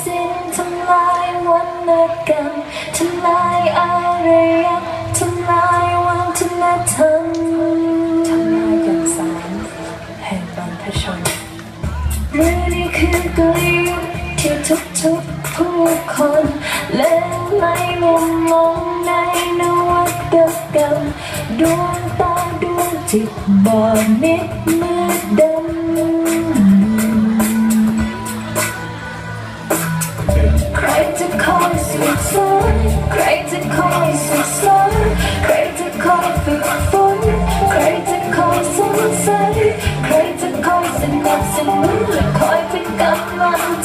สิ้นทำลายวัฒนกรรมทำลายอารยะทำลายวัฒนธรรมทำลายอย่างสารแห่งบรรพชนหรือนี่คือกลยุทธ์ที่ทุกทุกๆผู้คนเล่นไม่มุมมองในนวัตกรรมดวงตาดวงจิตบอดมิดมืด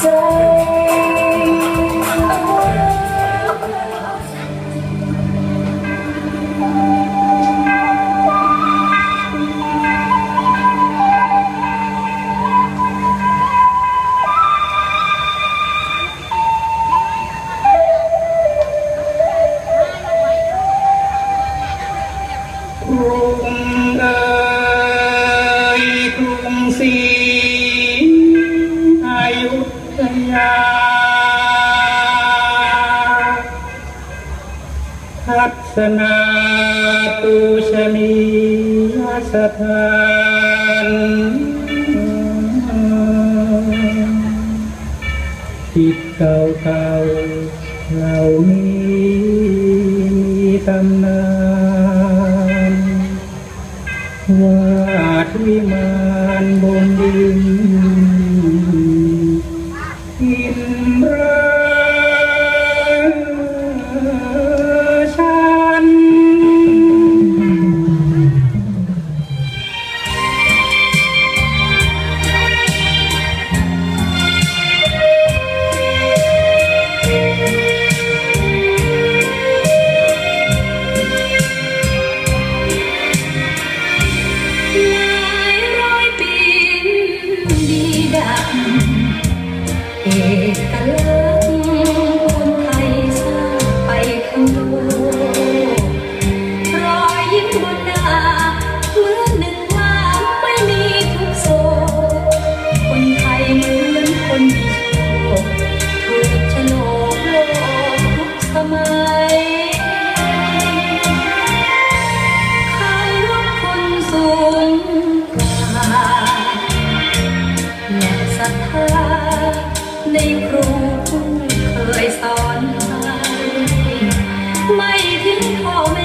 ำ ทัศนาตูชนียสถานจิตเก่าเก่าเหล่านี้มีตำนานวาดวิมานบนดิน ในครูผู้เคยสอนให้ไม่ทิ้งพ่อ